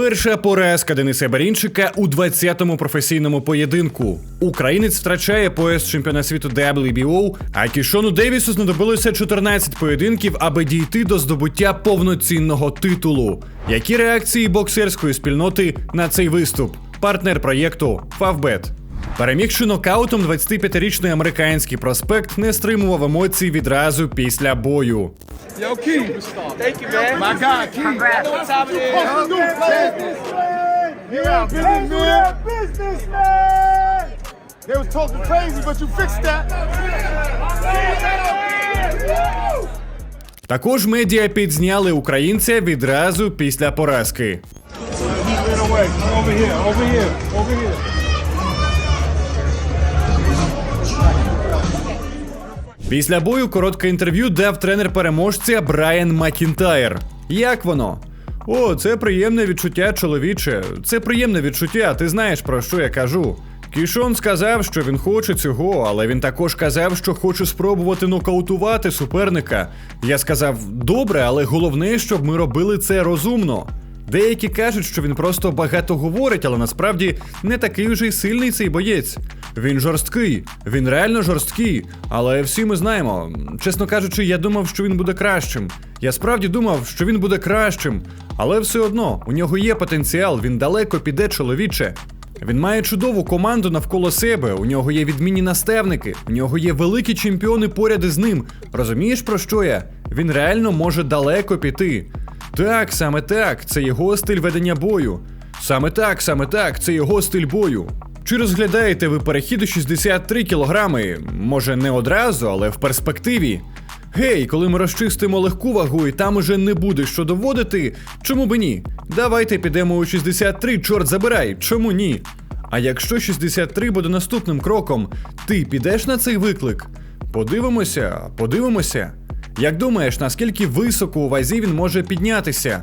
Перша поразка Дениса Барінчика у 20-му професійному поєдинку. Українець втрачає пояс чемпіона світу WBO, а Кішону Девісу знадобилося 14 поєдинків, аби дійти до здобуття повноцінного титулу. Які реакції боксерської спільноти на цей виступ? Партнер проєкту Фавбет. Перемігши нокаутом 25-річний американський проспект не стримував емоцій відразу після бою. Yo, Key. Thank you, man. My God, Key. Congrats. What time it is? You a businessman. businessman. They was talking crazy, but you fixed that. Також медіа підзняли українця відразу після поразки. Після бою коротке інтерв'ю дав тренер переможця Брайан Макінтайр. Як воно? О, це приємне відчуття, чоловіче. Це приємне відчуття, ти знаєш про що я кажу. Кішон сказав, що він хоче цього, але він також казав, що хоче спробувати нокаутувати суперника. Я сказав: добре, але головне, щоб ми робили це розумно. Деякі кажуть, що він просто багато говорить, але насправді не такий вже й сильний цей боєць. Він жорсткий, він реально жорсткий. Але всі ми знаємо. Чесно кажучи, я думав, що він буде кращим. Я справді думав, що він буде кращим. Але все одно, у нього є потенціал, він далеко піде чоловіче. Він має чудову команду навколо себе. У нього є відмінні наставники, у нього є великі чемпіони поряд із ним. Розумієш про що я? Він реально може далеко піти. Так, саме так, це його стиль ведення бою. Саме так, саме так, це його стиль бою. Чи розглядаєте ви перехід у 63 кілограми? Може, не одразу, але в перспективі. Гей, коли ми розчистимо легку вагу і там уже не буде що доводити, чому би ні? Давайте підемо у 63, чорт забирай, чому ні? А якщо 63 буде наступним кроком, ти підеш на цей виклик? Подивимося, подивимося. Як думаєш, наскільки високо у вазі він може піднятися?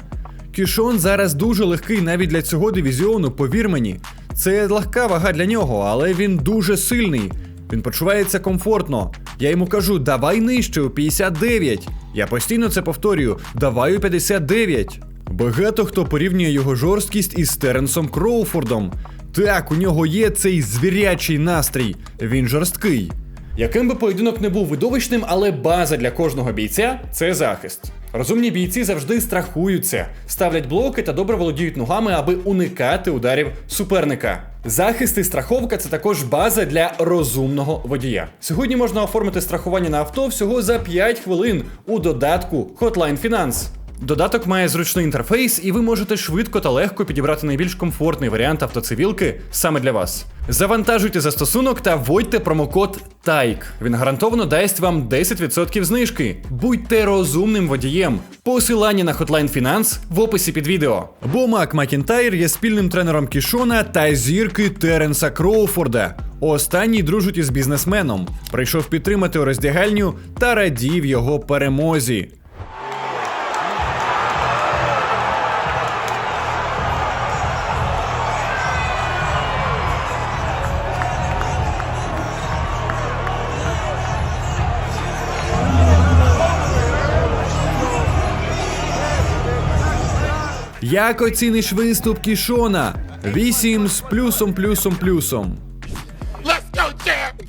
Кішон зараз дуже легкий навіть для цього дивізіону, повір мені. Це легка вага для нього, але він дуже сильний. Він почувається комфортно. Я йому кажу, давай нижче у 59. Я постійно це повторюю, давай у 59. Багато хто порівнює його жорсткість із Теренсом Кроуфордом. Так, у нього є цей звірячий настрій. Він жорсткий. Яким би поєдинок не був видовищним, але база для кожного бійця це захист. Розумні бійці завжди страхуються, ставлять блоки та добре володіють ногами, аби уникати ударів суперника. Захист і страховка це також база для розумного водія. Сьогодні можна оформити страхування на авто всього за 5 хвилин у додатку Hotline Finance. Додаток має зручний інтерфейс, і ви можете швидко та легко підібрати найбільш комфортний варіант автоцивілки саме для вас. Завантажуйте застосунок та вводьте промокод TAIK. Він гарантовано дасть вам 10% знижки. Будьте розумним водієм. Посилання на Hotline Finance в описі під відео. Бо Мак Макінтайр є спільним тренером Кішона та зірки Теренса Кроуфорда. Останній дружить із бізнесменом. Прийшов підтримати у роздягальню та радів його перемозі. Як оціниш виступ Кішона? 8 з плюсом, плюсом, плюсом.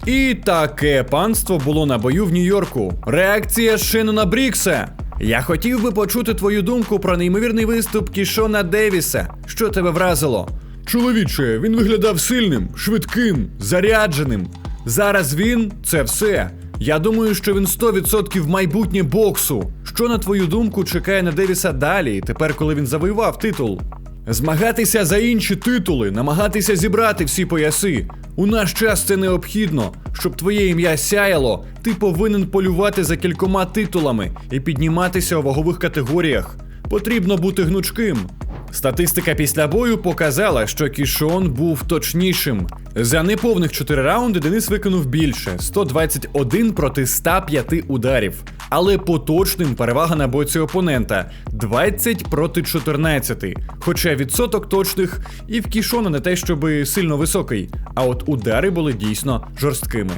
І таке панство було на бою в Нью-Йорку. Реакція Шенона Брікса. Я хотів би почути твою думку про неймовірний виступ Кішона Девіса. Що тебе вразило? Чоловіче, він виглядав сильним, швидким, зарядженим. Зараз він це все. Я думаю, що він 100% майбутнє боксу. Що на твою думку чекає на Девіса далі, тепер коли він завоював титул? Змагатися за інші титули, намагатися зібрати всі пояси. У наш час це необхідно. Щоб твоє ім'я сяяло, ти повинен полювати за кількома титулами і підніматися у вагових категоріях. Потрібно бути гнучким. Статистика після бою показала, що Кішон був точнішим. За неповних 4 раунди Денис виконав більше 121 проти 105 ударів. Але по точним перевага на боці опонента 20 проти 14. Хоча відсоток точних і в Кішона не те, щоби сильно високий, а от удари були дійсно жорсткими.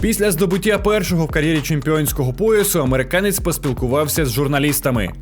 Після здобуття першого в кар'єрі чемпіонського поясу американець поспілкувався з журналістами.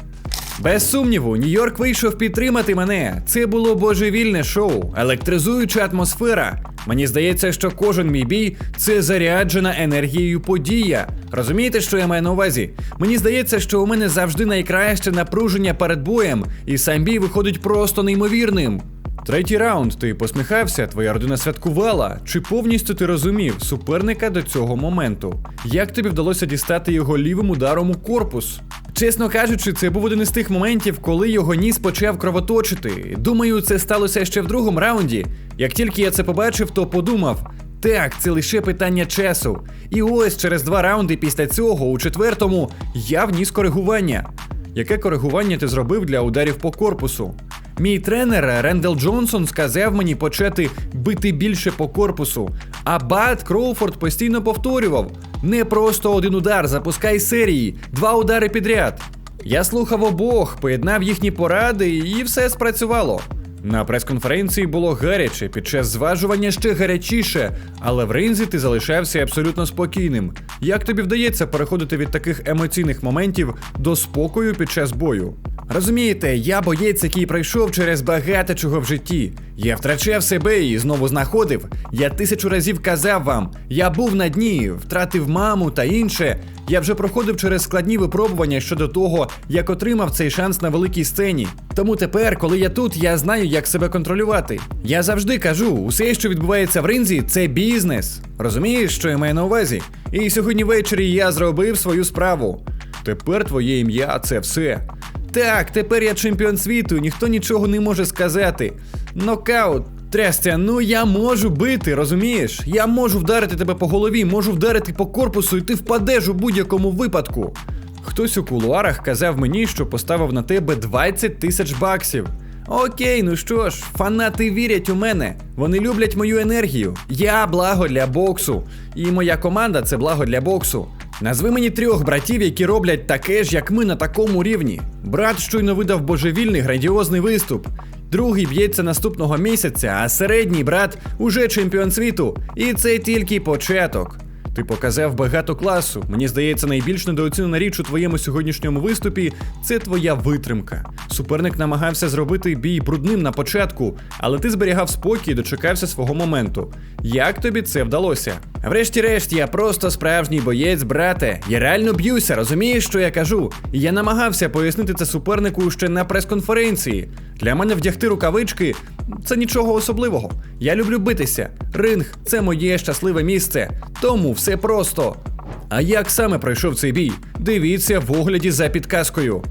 Без сумніву, Нью-Йорк вийшов підтримати мене. Це було божевільне шоу, електризуюча атмосфера. Мені здається, що кожен мій бій це заряджена енергією подія. Розумієте, що я маю на увазі? Мені здається, що у мене завжди найкраще напруження перед боєм, і сам бій виходить просто неймовірним. Третій раунд. Ти посміхався, твоя родина святкувала. Чи повністю ти розумів суперника до цього моменту? Як тобі вдалося дістати його лівим ударом у корпус? Чесно кажучи, це був один із тих моментів, коли його ніс почав кровоточити. Думаю, це сталося ще в другому раунді. Як тільки я це побачив, то подумав. Так, це лише питання часу. І ось через два раунди після цього, у четвертому, я вніс коригування. Яке коригування ти зробив для ударів по корпусу? Мій тренер Рендел Джонсон сказав мені почати бити більше по корпусу. А Бат Кроуфорд постійно повторював: не просто один удар, запускай серії, два удари підряд. Я слухав обох, поєднав їхні поради, і все спрацювало. На прес-конференції було гаряче, під час зважування ще гарячіше, але в ринзі ти залишався абсолютно спокійним. Як тобі вдається переходити від таких емоційних моментів до спокою під час бою? Розумієте, я боєць, який пройшов через багато чого в житті. Я втрачав себе і знову знаходив. Я тисячу разів казав вам, я був на дні, втратив маму та інше. Я вже проходив через складні випробування щодо того, як отримав цей шанс на великій сцені. Тому тепер, коли я тут, я знаю, як себе контролювати. Я завжди кажу, усе, що відбувається в ринзі, це бізнес. Розумієш, що я маю на увазі? І сьогодні ввечері я зробив свою справу. Тепер твоє ім'я це все. Так, тепер я чемпіон світу, ніхто нічого не може сказати. Нокаут. Трястя, ну я можу бити, розумієш? Я можу вдарити тебе по голові, можу вдарити по корпусу, і ти впадеш у будь-якому випадку. Хтось у кулуарах казав мені, що поставив на тебе 20 тисяч баксів. Окей, ну що ж, фанати вірять у мене. Вони люблять мою енергію. Я благо для боксу. І моя команда це благо для боксу. Назви мені трьох братів, які роблять таке ж, як ми на такому рівні. Брат щойно видав божевільний грандіозний виступ. Другий б'ється наступного місяця, а середній брат уже чемпіон світу. І це тільки початок. Ти показав багато класу. Мені здається, найбільш недооцінена річ у твоєму сьогоднішньому виступі це твоя витримка. Суперник намагався зробити бій брудним на початку, але ти зберігав спокій і дочекався свого моменту. Як тобі це вдалося? Врешті-решт, я просто справжній боєць, брате. Я реально б'юся, розумієш, що я кажу? І я намагався пояснити це супернику ще на прес-конференції. Для мене вдягти рукавички це нічого особливого. Я люблю битися. Ринг це моє щасливе місце. Тому все просто. А як саме пройшов цей бій? Дивіться в огляді за підказкою.